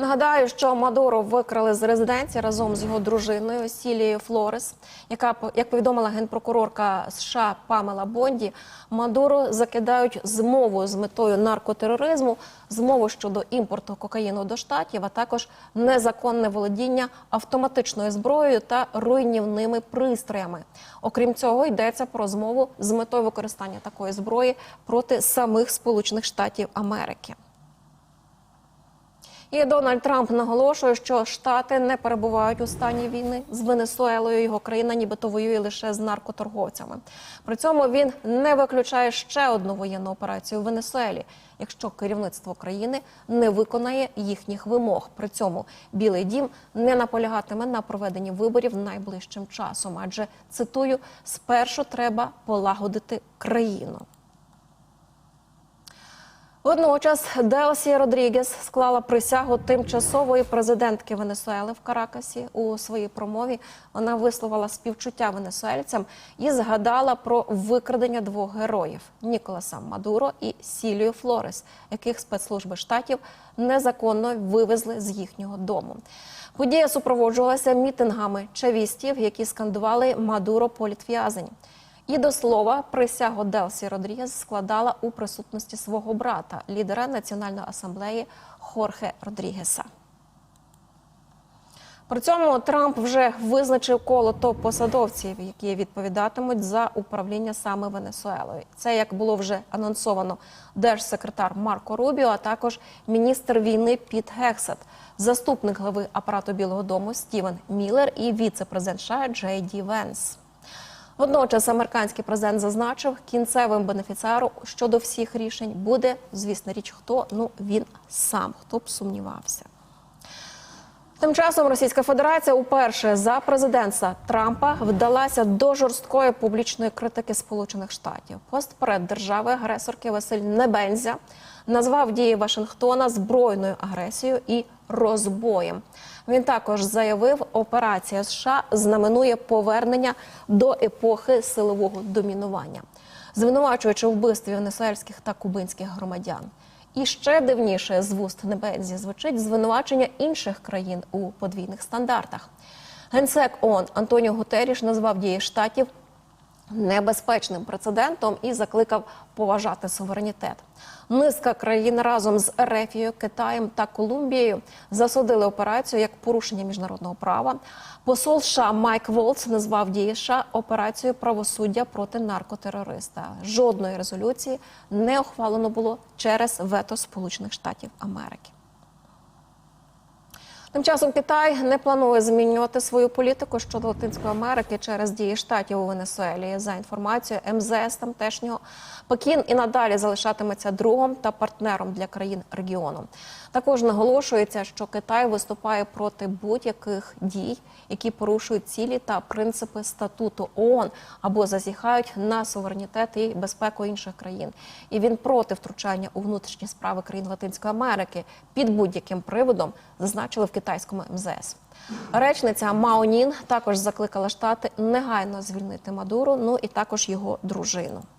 Нагадаю, що Мадуро викрали з резиденції разом з його дружиною Сілією Флорес, яка як повідомила генпрокурорка США Памела Бонді, Мадуро закидають змову з метою наркотероризму, змову щодо імпорту кокаїну до штатів, а також незаконне володіння автоматичною зброєю та руйнівними пристроями. Окрім цього, йдеться про змову з метою використання такої зброї проти самих Сполучених Штатів Америки. І Дональд Трамп наголошує, що штати не перебувають у стані війни з Венесуелою. Його країна нібито воює лише з наркоторговцями. При цьому він не виключає ще одну воєнну операцію в Венесуелі, якщо керівництво країни не виконає їхніх вимог. При цьому Білий Дім не наполягатиме на проведенні виборів найближчим часом, адже цитую: спершу треба полагодити країну. Водночас Делсі Родрігес склала присягу тимчасової президентки Венесуели в Каракасі. У своїй промові вона висловила співчуття венесуельцям і згадала про викрадення двох героїв Ніколаса Мадуро і Сілію Флорес, яких спецслужби штатів незаконно вивезли з їхнього дому. Подія супроводжувалася мітингами чавістів, які скандували Мадуро політв'язень. І до слова, присягу Делсі Родрігес складала у присутності свого брата, лідера Національної асамблеї Хорхе Родрігеса. При цьому Трамп вже визначив коло топ-посадовців, які відповідатимуть за управління саме Венесуелою. Це як було вже анонсовано держсекретар Марко Рубіо, а також міністр війни Піт Гексет, заступник глави апарату Білого Дому Стівен Міллер і віце-президент США Джей Ді Венс. Водночас американський президент зазначив, кінцевим бенефіціаром щодо всіх рішень буде, звісно, річ хто ну він сам, хто б сумнівався. Тим часом Російська Федерація уперше за президентства Трампа вдалася до жорсткої публічної критики Сполучених Штатів. Постпред держави агресорки Василь Небензя назвав дії Вашингтона збройною агресією і розбоєм. Він також заявив, операція США знаменує повернення до епохи силового домінування, звинувачуючи вбивстві венесуельських та кубинських громадян. І ще дивніше з вуст Небензі звучить звинувачення інших країн у подвійних стандартах. Генсек ООН Антоніо Гутеріш назвав дії штатів небезпечним прецедентом і закликав поважати суверенітет. Низка країн разом з Ерефією, Китаєм та Колумбією засудили операцію як порушення міжнародного права. Посол США Майк Волц назвав дії США операцією правосуддя проти наркотерориста. Жодної резолюції не ухвалено було через вето Сполучених Штатів Америки. Тим часом Китай не планує змінювати свою політику щодо Латинської Америки через дії штатів у Венесуелі. За інформацією МЗС тамтешнього Пекін і надалі залишатиметься другом та партнером для країн регіону. Також наголошується, що Китай виступає проти будь-яких дій, які порушують цілі та принципи статуту ООН або зазіхають на суверенітет і безпеку інших країн. І він проти втручання у внутрішні справи країн Латинської Америки під будь-яким приводом, зазначили в китайському МЗС. Речниця Маонін також закликала штати негайно звільнити Мадуру, ну і також його дружину.